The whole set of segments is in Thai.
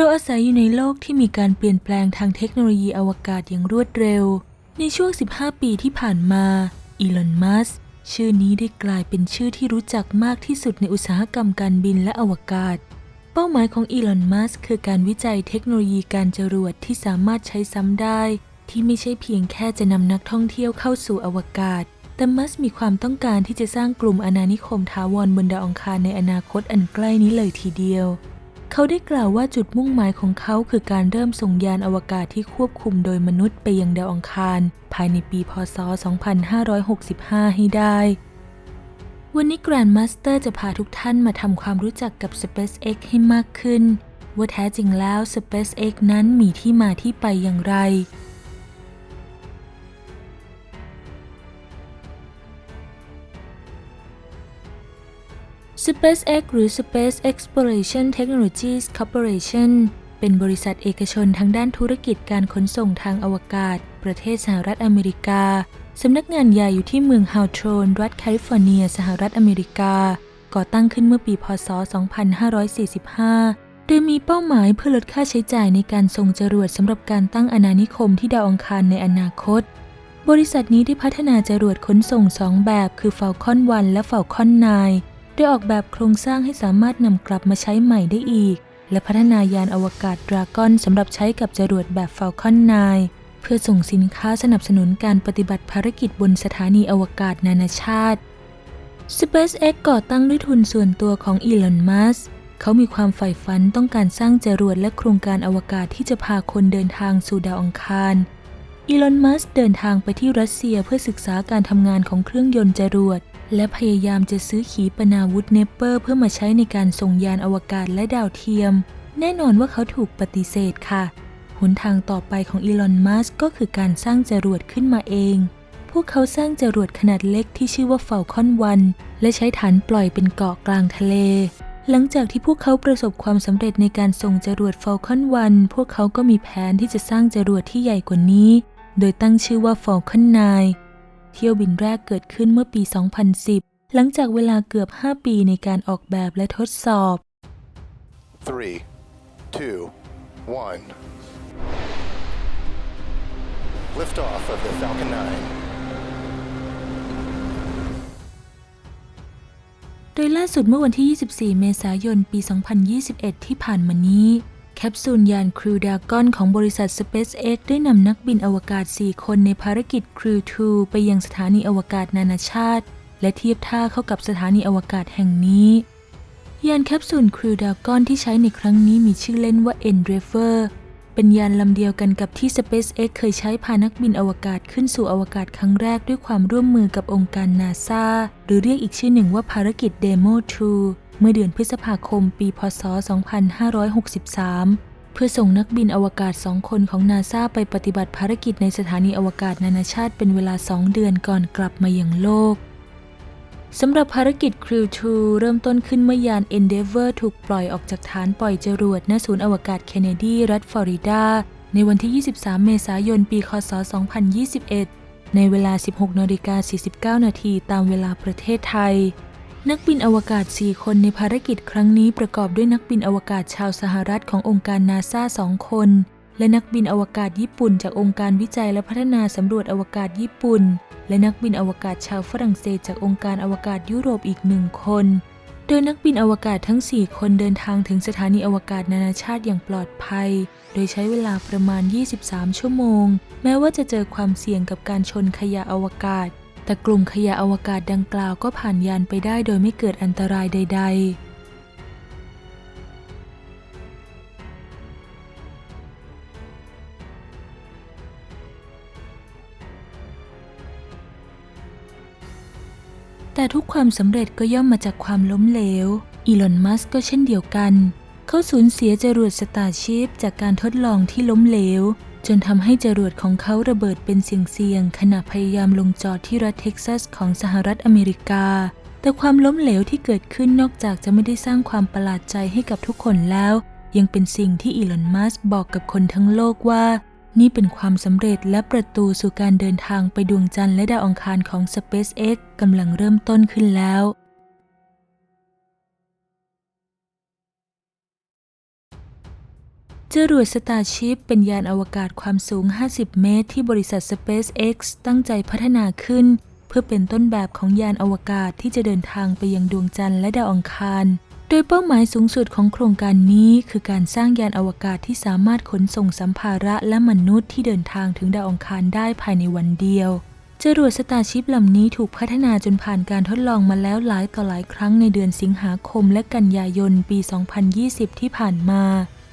เราอาศัยอยู่ในโลกที่มีการเปลี่ยนแปลงทางเทคโนโลยีอวกาศอย่างรวดเร็ว ในช่วง 15 ปีที่ผ่านมา อีลอน มัสชื่อนี้ได้กลายเป็นชื่อที่รู้จักมากที่สุดในอุตสาหกรรมการบินและอวกาศ เป้าหมายของอีลอน มัสคือการวิจัยเทคโนโลยีการจรวดที่สามารถใช้ซ้ำได้ ที่ไม่ใช่เพียงแค่จะนำนักท่องเที่ยวเข้าสู่อวกาศ แต่มัสมีความต้องการที่จะสร้างกลุ่มอาณานิคมถาวรบนดาวอังคารในอนาคตอันใกล้นี้เลยทีเดียว เขาได้กล่าวว่าจุดมุ่งหมายของเขาคือการเริ่มส่งยานอวกาศที่ควบคุมโดยมนุษย์ไปยังดาวอังคาร ภายในปีพศ 2565 ให้ได้ วันนี้ Grand Master จะพาทุกท่านมาทำความรู้จักกับ SpaceX ให้มากขึ้น ว่าแท้จริงแล้ว SpaceX นั้นมีที่มาที่ไปอย่างไร SpaceX หรือ Space Exploration Technologies Corporation เป็นบริษัทเอกชนทางด้านธุรกิจการขนส่งทางอวกาศ ประเทศสหรัฐอเมริกา สำนักงานใหญ่อยู่ที่เมืองฮาวโทรน รัฐแคลิฟอร์เนีย สหรัฐอเมริกา ก่อตั้งขึ้นเมื่อปีพศ 2545 โดยมีเป้าหมายเพื่อลดค่าใช้จ่ายในการส่งจรวดสำหรับการตั้งอาณานิคมที่ดาวอังคารในอนาคต บริษัทนี้ได้พัฒนาจรวดขนส่งสองแบบ คือ Falcon 1 และ Falcon 9 โดยออกแบบโครงสร้างให้สามารถนำกลับมาใช้ใหม่ได้อีก และพัฒนายานอวกาศดราก้อนสำหรับใช้กับจรวดแบบ Falcon 9 เพื่อส่งสินค้าสนับสนุนการปฏิบัติภารกิจบนสถานีอวกาศนานาชาติ SpaceX ก่อตั้งด้วยทุนส่วนตัวของอีลอน มัสเขามีความใฝ่ฝันต้องการสร้างจรวดและโครงการอวกาศที่จะพาคนเดินทางสู่ดาวอังคาร อีลอน มัสเดินทางไปที่รัสเซียเพื่อศึกษาการทำงานของเครื่องยนต์จรวด และพยายามจะซื้อขีปนาวุธเนปเปอร์เพื่อมาใช้ในการส่งยานอวกาศและดาวเทียม แน่นอนว่าเขาถูกปฏิเสธค่ะ หนทางต่อไปของอีลอน มัสก์ก็คือการสร้างจรวดขึ้นมาเอง พวกเขาสร้างจรวดขนาดเล็กที่ชื่อว่า Falcon 1และใช้ฐานปล่อยเป็นเกาะกลางทะเล หลังจากที่พวกเขาประสบความสำเร็จในการส่งจรวด Falcon 1พวกเขาก็มีแผนที่จะสร้างจรวดที่ใหญ่กว่านี้ โดยตั้งชื่อว่า Falcon 9เที่ยวบินแรกเกิดขึ้นเมื่อปี 2010 หลังจากเวลาเกือบ 5 ปีในการออกแบบและทดสอบ Three, two, one. Liftoff of the Falcon 9. โดยล่าสุดเมื่อวันที่ 24 เมษายน ปี 2021 ที่ผ่านมานี้ แคปซูลยานครูดากอนของบริษัท SpaceX ได้นำนักบินอวกาศ 4 คนในภารกิจครู2ไปยังสถานีอวกาศนานาชาติ และเทียบท่าเข้ากับสถานีอวกาศแห่งนี้ ยานแคปซูลครูดากอนที่ใช้ในครั้งนี้มีชื่อเล่นว่า Endeavour เป็นยานลำเดียวกันกับที่ SpaceX เคยใช้พานักบินอวกาศขึ้นสู่อวกาศครั้งแรกด้วยความร่วมมือกับองค์การนาซาหรือเรียกอีกชื่อหนึ่งว่าภารกิจ Demo 2 เมื่อเดือนพฤษภาคมปี พศ 2563 เพื่อส่งนักบินอวกาศสองคนของนาซาไปปฏิบัติภารกิจในสถานีอวกาศนานาชาติเป็นเวลา2เดือนก่อนกลับมายังโลกสำหรับภารกิจ Crew 2 เริ่มต้นขึ้นเมื่อยาน Endeavour ถูกปล่อยออกจากฐานปล่อยจรวดณศูนย์อวกาศเคนเนดี รัฐฟลอริดา ในวันที่ 23 เมษายน ปี คศ 2021 ในเวลา 16นาฬิกา49 นาทีตามเวลาประเทศไทย นักบินอวกาศ 4 คนในภารกิจครั้งนี้ประกอบด้วยนักบินอวกาศชาวสหรัฐขององค์การนาซา2คน และนักบินอวกาศญี่ปุ่นจากองค์การวิจัยและพัฒนาสำรวจอวกาศญี่ปุ่น และนักบินอวกาศชาวฝรั่งเศสจากองค์การอวกาศยุโรปอีกหนึ่งคน โดยนักบินอวกาศทั้ง 4 คนเดินทางถึงสถานีอวกาศนานาชาติอย่างปลอดภัย โดยใช้เวลาประมาณ 23 ชั่วโมง แม้ว่าจะเจอความเสี่ยงกับการชนขยะอวกาศ แต่กลุ่มขยะอวกาศดังกล่าวก็ผ่านยานไปได้โดยไม่เกิดอันตรายใด ๆแต่ทุกความสำเร็จก็ย่อมมาจากความล้มเหลว อีลอน มัสก์ก็เช่นเดียวกัน เขาสูญเสียจรวดสตาร์ชิพจากการทดลองที่ล้มเหลว จนทำให้จรวดของเขาระเบิดเป็นเสียงๆขณะพยายามลงจอดที่รัฐเท็กซัสของสหรัฐอเมริกา แต่ความล้มเหลวที่เกิดขึ้นนอกจากจะไม่ได้สร้างความประหลาดใจให้กับทุกคนแล้ว ยังเป็นสิ่งที่อีลอนมัสบอกกับคนทั้งโลกว่า นี่เป็นความสำเร็จและประตูสู่การเดินทางไปดวงจันทร์และดาวอังคารของ SpaceX กำลังเริ่มต้นขึ้นแล้ว จรวด Starship เป็นยานอวกาศความสูง 50 เมตร ที่บริษัท SpaceX ตั้งใจพัฒนาขึ้น เพื่อเป็นต้นแบบของยานอวกาศที่จะเดินทางไปยังดวงจันทร์และดาวอังคาร โดยเป้าหมายสูงสุดของโครงการนี้คือการสร้างยานอวกาศที่สามารถขนส่งสัมภาระและมนุษย์ที่เดินทางถึงดาวอังคารได้ภายในวันเดียวจรวดสตาร์ชิปลำนี้ถูกพัฒนาจนผ่านการทดลองมาแล้วหลายต่อหลายครั้งในเดือนสิงหาคมและกันยายนปี 2020 ที่ผ่านมา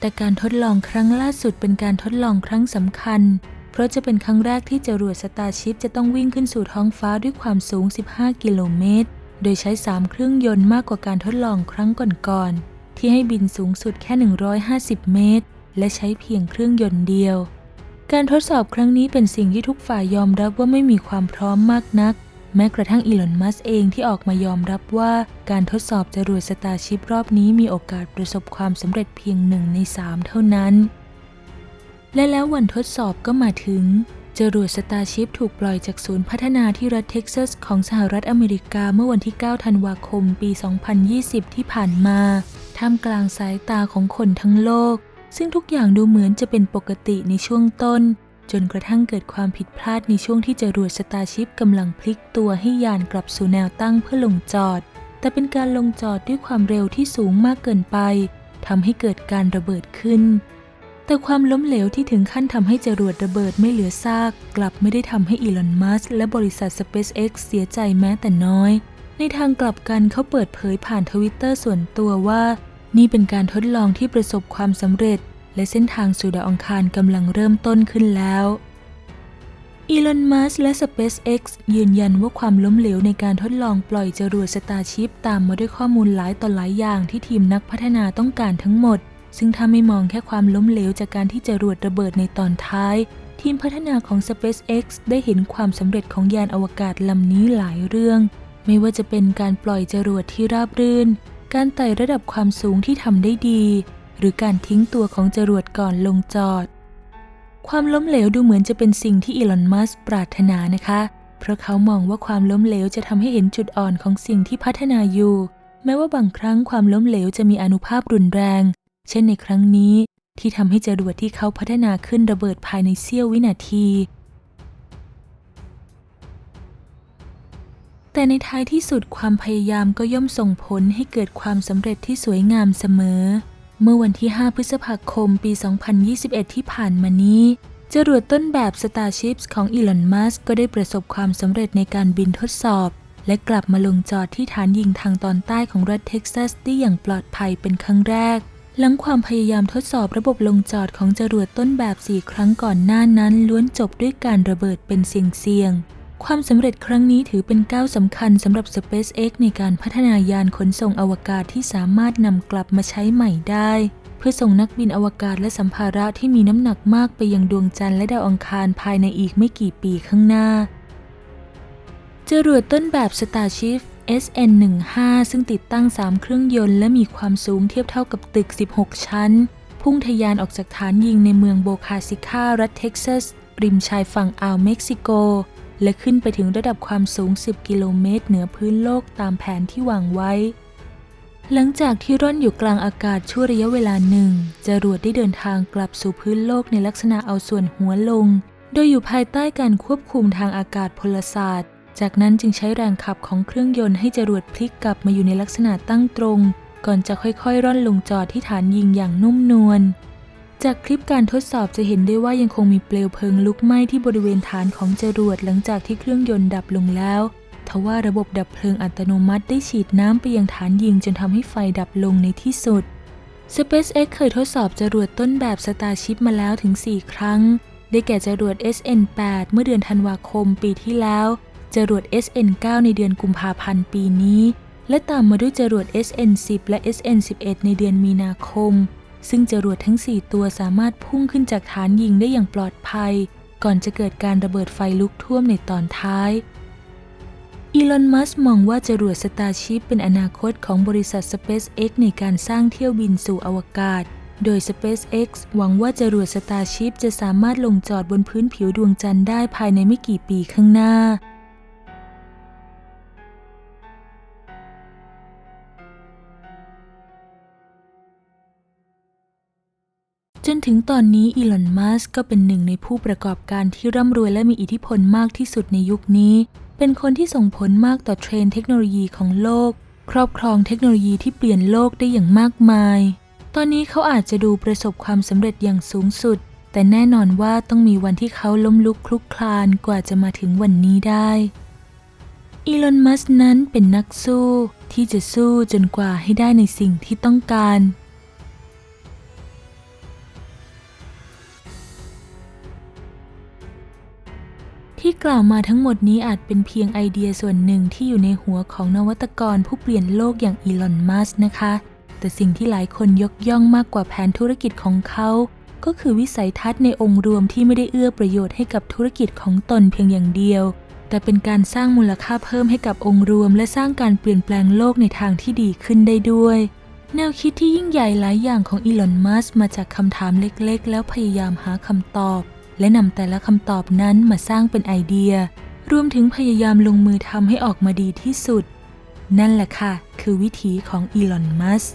แต่การทดลองครั้งล่าสุดเป็นการทดลองครั้งสำคัญ เพราะจะเป็นครั้งแรกที่จรวดสตาร์ชิปจะต้องวิ่งขึ้นสู่ท้องฟ้าด้วยความสูง 15 กิโลเมตร โดยใช้ 3 เครื่องยนต์มากกว่าการทดลองครั้งก่อนๆ ที่ให้บินสูงสุดแค่ 150 เมตร และใช้เพียงเครื่องยนต์เดียว การทดสอบครั้งนี้เป็นสิ่งที่ทุกฝ่ายยอมรับว่าไม่มีความพร้อมมากนัก แม้กระทั่งอีลอน มัสเองที่ออกมายอมรับว่าการทดสอบจรวดสตาร์ชิปรอบนี้มีโอกาสประสบความสำเร็จเพียงหนึ่งในสามเท่านั้น และแล้ววันทดสอบก็มาถึง จรวดสตาร์ชิปถูกปล่อยจากศูนย์พัฒนาที่รัฐเท็กซัสของสหรัฐอเมริกาเมื่อวันที่ 9 ธันวาคม ปี 2020 ที่ผ่านมา ท่ามกลางสายตาของคนทั้งโลก ซึ่งทุกอย่างดูเหมือนจะเป็นปกติในช่วงต้น จนกระทั่งเกิดความผิดพลาดในช่วงที่จรวดสตาร์ชิปกำลังพลิกตัวให้ยานกลับสู่แนวตั้งเพื่อลงจอด แต่เป็นการลงจอดด้วยความเร็วที่สูงมากเกินไปทำให้เกิดการระเบิดขึ้น แต่ความล้มเหลวที่ถึงขั้นทำให้จรวดระเบิดไม่เหลือซาก กลับไม่ได้ทำให้อีลอนมัสและบริษัท SpaceX เสียใจแม้แต่น้อย ในทางกลับกันเขาเปิดเผยผ่านทวิตเตอร์ส่วนตัวว่า นี่เป็นการทดลองที่ประสบความสำเร็จ และเส้นทางสู่ดาวอังคารกำลังเริ่มต้นขึ้นแล้วอีลอนมัสก์และ SpaceX ยืนยันว่าความล้มเหลวในการทดลองปล่อยจรวดสตาร์ชิปตามมาด้วยข้อมูลหลายต่อหลายอย่างที่ทีมนักพัฒนาต้องการทั้งหมด ซึ่งถ้าไม่มองแค่ความล้มเหลวจากการที่จรวดระเบิดในตอนท้าย ทีมพัฒนาของ SpaceX ได้เห็นความสำเร็จของยานอวกาศลำนี้หลายเรื่อง ไม่ว่าจะเป็นการปล่อยจรวดที่ราบรื่น การไต่ระดับความสูงที่ทำได้ดี หรือการทิ้งตัวของจรวดก่อนลงจอด ความล้มเหลวดูเหมือนจะเป็นสิ่งที่อีลอน มัสปรารถนานะคะ เพราะเขามองว่าความล้มเหลวจะทำให้เห็นจุดอ่อนของสิ่งที่พัฒนาอยู่ แม้ว่าบางครั้งความล้มเหลวจะมีอนุภาพรุนแรง เช่นในครั้งนี้ ที่ทำให้จรวดที่เขาพัฒนาขึ้นระเบิดภายในเสี้ยววินาทีแต่ในท้ายที่สุดความพยายามก็ย่อมส่งผลให้เกิดความสำเร็จที่สวยงามเสมอ เมื่อวันที่ 5 พฤษภาคม ปี 2021 ที่ผ่านมานี้ จรวดต้นแบบ Starship ของอีลอน มัสก็ได้ประสบความสำเร็จในการบินทดสอบ และกลับมาลงจอดที่ฐานยิงทางตอนใต้ของรัฐเท็กซัสได้อย่างปลอดภัยเป็นครั้งแรก หลังความพยายามทดสอบระบบลงจอดของจรวดต้นแบบ 4 ครั้งก่อนหน้านั้นล้วนจบด้วยการระเบิดเป็นเสี่ยงๆ ความสำเร็จครั้งนี้ถือเป็นก้าวสำคัญสำหรับ SpaceX ในการพัฒนายานขนส่งอวกาศที่สามารถนำกลับมาใช้ใหม่ได้ เพื่อส่งนักบินอวกาศและสัมภาระที่มีน้ำหนักมากไปยังดวงจันทร์และดาวอังคารภายในอีกไม่กี่ปีข้างหน้า จรวดต้นแบบ Starship SN15 ซึ่งติดตั้ง 3 เครื่องยนต์และมีความสูงเทียบเท่ากับตึก 16 ชั้น พุ่งทะยานออกจากฐานยิงในเมืองโบคาซิคารัฐเท็กซัส ริมชายฝั่งอ่าวเม็กซิโก และขึ้นไปถึงระดับความสูง 10 กิโลเมตรเหนือพื้นโลกตามแผนที่วางไว้ หลังจากที่ร่อนอยู่กลางอากาศชั่วระยะเวลาหนึ่ง จรวดได้เดินทางกลับสู่พื้นโลกในลักษณะเอาส่วนหัวลง โดยอยู่ภายใต้การควบคุมทางอากาศพลศาสตร์ จากนั้นจึงใช้แรงขับของเครื่องยนต์ให้จรวดพลิกกลับมาอยู่ในลักษณะตั้งตรง ก่อนจะค่อยๆ ร่อนลงจอดที่ฐานยิงอย่างนุ่มนวล จากคลิปการทดสอบจะเห็นได้ว่ายังคงมีเปลวเพลิงลุกไหม้ที่บริเวณฐานของจรวดหลังจากที่เครื่องยนต์ดับลงแล้วทว่าระบบดับเพลิงอัตโนมัติได้ฉีดน้ำไปยังฐานยิงจนทำให้ไฟดับลงในที่สุด SpaceX เคยทดสอบจรวดต้นแบบ Starship มาแล้วถึง 4 ครั้ง ได้แก่จรวด SN8 เมื่อเดือนธันวาคมปีที่แล้ว จรวด SN9 ในเดือนกุมภาพันธ์ปีนี้ และตามมาด้วยจรวด SN10 และ SN11 ในเดือนมีนาคม ซึ่งจรวดทั้ง 4 ตัวสามารถพุ่งขึ้นจากฐานยิงได้อย่างปลอดภัย ก่อนจะเกิดการระเบิดไฟลุกท่วมในตอนท้าย อีลอน มัสมองว่าจรวด Starship เป็นอนาคตของบริษัท SpaceX ในการสร้างเที่ยวบินสู่อวกาศ โดย SpaceX หวังว่าจรวด Starship จะสามารถลงจอดบนพื้นผิวดวงจันทร์ได้ภายในไม่กี่ปีข้างหน้า นถึงตอนนี้อีลอน มัสก์ก็เป็นหนึ่งในผู้ประกอบการที่ร่ำรวยและมีอิทธิพลมากที่สุดในยุคนี้ เป็นคนที่ส่งผลมากต่อเทรนเทคโนโลยีของโลก ครอบครองเทคโนโลยีที่เปลี่ยนโลกได้อย่างมากมาย ตอนนี้เขาอาจจะดูประสบความสำเร็จอย่างสูงสุด แต่แน่นอนว่าต้องมีวันที่เขาล้มลุกคลุกคลานกว่าจะมาถึงวันนี้ได้ อีลอน มัสก์นั้นเป็นนักสู้ที่จะสู้จนกว่าให้ได้ในสิ่งที่ต้องการ กล่าวมาทั้งหมดนี้อาจเป็นเพียงไอเดียส่วนหนึ่งที่อยู่ในหัวของนวัตกรผู้เปลี่ยนโลกอย่างอีลอน มัสก์นะคะ แต่สิ่งที่หลายคนยกย่องมากกว่าแผนธุรกิจของเขา ก็คือวิสัยทัศน์ในองค์รวมที่ไม่ได้เอื้อประโยชน์ให้กับธุรกิจของตนเพียงอย่างเดียว แต่เป็นการสร้างมูลค่าเพิ่มให้กับองค์รวม และสร้างการเปลี่ยนแปลงโลกในทางที่ดีขึ้นได้ด้วย แนวคิดที่ยิ่งใหญ่หลายอย่างของอีลอน มัสก์มาจากคำถามเล็กๆ แล้วพยายามหาคำตอบ และนำแต่ละคำตอบนั้นมาสร้างเป็นไอเดีย รวมถึงพยายามลงมือทำให้ออกมาดีที่สุด นั่นแหละค่ะ คือวิธีของอีลอน มัสก์